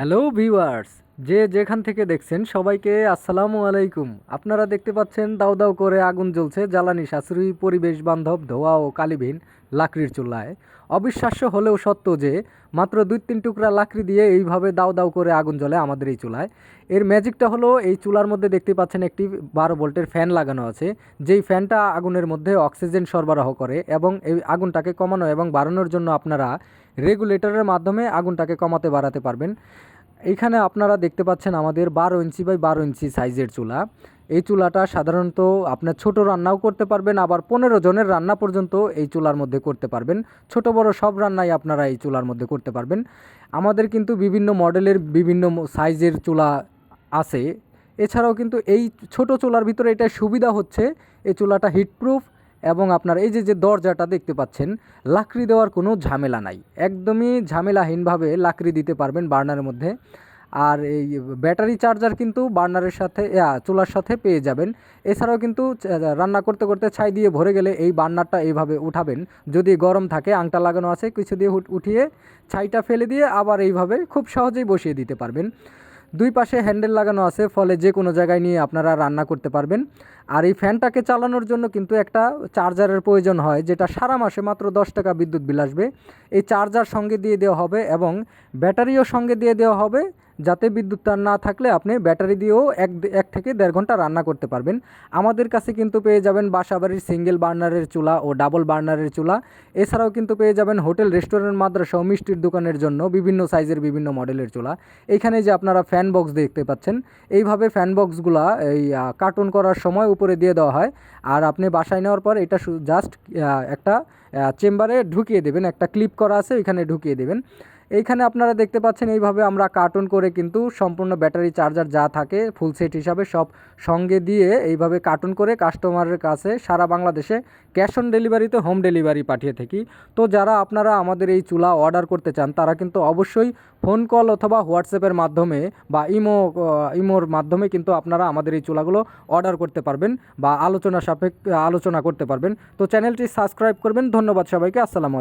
Hello viewers যে যেখান থেকে দেখছেন সবাইকে আসসালামু আলাইকুম। আপনারা দেখতে পাচ্ছেন দাউ দাউ করে আগুন জ্বলছে জ্বালানি সাশ্রয়ী পরিবেশ বান্ধব ধোয়া ও কালিবিহীন লাকড়ির চুলায়। অবিশ্বাস্য হলেও সত্য যে, মাত্র দুই তিন টুকরা লাকড়ি দিয়ে এইভাবে দাউ দাউ করে আগুন জ্বলে আমাদের এই চুলায়। এর ম্যাজিকটা হলো এই চুলার মধ্যে দেখতে পাচ্ছেন একটি বারো ভোল্টের ফ্যান লাগানো আছে। যেই ফ্যানটা আগুনের মধ্যে অক্সিজেন সরবরাহ করে এবং এই আগুনটাকে কমানো এবং বাড়ানোর জন্য আপনারা রেগুলেটরের মাধ্যমে আগুনটাকে কমাতে বাড়াতে পারবেন। এইখানে আপনারা দেখতে পাচ্ছেন আমাদের বারো ইঞ্চি বাই বারো ইঞ্চি সাইজের চুলা। এই চুলাটা সাধারণত আপনার ছোট রান্নাও করতে পারবেন, আবার পনেরো জনের রান্না পর্যন্ত এই চুলার মধ্যে করতে পারবেন। ছোট বড় সব রান্নাই আপনারা এই চুলার মধ্যে করতে পারবেন। আমাদের কিন্তু বিভিন্ন মডেলের বিভিন্ন সাইজের চুলা আছে। এছাড়াও কিন্তু এই ছোট চুলার ভিতরে এটা সুবিধা হচ্ছে, এই চুলাটা হিটপ্রুফ এবং আপনার এই যে যে দরজাটা দেখতে পাচ্ছেন, লাকড়ি দেওয়ার কোনো ঝামেলা নাই। একদমই ঝামেলাহীনভাবে লাকড়ি দিতে পারবেন বার্নারের মধ্যে। আর এই ব্যাটারি চার্জার কিন্তু বার্নারের সাথে চুলার সাথে পেয়ে যাবেন। এছাড়াও কিন্তু রান্না করতে করতে ছাই দিয়ে ভরে গেলে এই বার্নারটা এইভাবে উঠাবেন। যদি গরম থাকে, আংটা লাগানো আছে, কিছু দিয়ে উঠিয়ে ছাইটা ফেলে দিয়ে আবার এইভাবে খুব সহজেই বসিয়ে দিতে পারবেন। দুই পাশে হ্যান্ডেল লাগানো আছে, ফলে যে কোনো জায়গায় নিয়ে আপনারা রান্না করতে পারবেন। আর এই ফ্যানটাকে চালানোর জন্য কিন্তু একটা চার্জারের প্রয়োজন হয়, যেটা সারা মাসে মাত্র দশ টাকা বিদ্যুৎ বিল আসবে। এই চার্জার সঙ্গে দিয়ে দেওয়া হবে এবং ব্যাটারিও সঙ্গে দিয়ে দেওয়া হবে, যাতে বিদ্যুৎটা না থাকলে আপনি ব্যাটারি দিয়েও এক এক থেকে দেড় ঘণ্টা রান্না করতে পারবেন। আমাদের কাছে কিন্তু পেয়ে যাবেন বাসাবাড়ির সিঙ্গেল বার্নারের চুলা ও ডাবল বার্নারের চুলা। এছাড়াও কিন্তু পেয়ে যাবেন হোটেল, রেস্টুরেন্ট, মাদ্রাসা ও মিষ্টির দোকানের জন্য বিভিন্ন সাইজের বিভিন্ন মডেলের চুলা। এইখানে যে আপনারা ফ্যান বক্স দেখতে পাচ্ছেন, এইভাবে ফ্যান বক্সগুলা এই কার্টুন করার সময় উপরে দিয়ে দেওয়া হয়। আর আপনি বাসায় নেওয়ার পর এটা জাস্ট একটা চেম্বারে ঢুকিয়ে দেবেন। একটা ক্লিপ করা আছে, ওইখানে ঢুকিয়ে দেবেন। এইখানে আপনারা দেখতে পাচ্ছেন এইভাবে আমরা কার্টুন করে কিন্তু সম্পূর্ণ ব্যাটারি চার্জার যা থাকে ফুল সেট হিসাবে সব সঙ্গে দিয়ে এইভাবে কার্টুন করে কাস্টমারের কাছে সারা বাংলাদেশে ক্যাশ অন ডেলিভারিতে হোম ডেলিভারি পাঠিয়ে থাকি। তো যারা আপনারা আমাদের এই চুলা অর্ডার করতে চান, তারা কিন্তু অবশ্যই ফোন কল অথবা হোয়াটসঅ্যাপের মাধ্যমে বা ইমো ইমোর মাধ্যমে কিন্তু আপনারা আমাদের এই চুলাগুলো অর্ডার করতে পারবেন বা আলোচনা সাপেক্ষ, আলোচনা করতে পারবেন। তো চ্যানেলটি সাবস্ক্রাইব করবেন। ধন্যবাদ সবাইকে। আসসালামু আলাইকুম।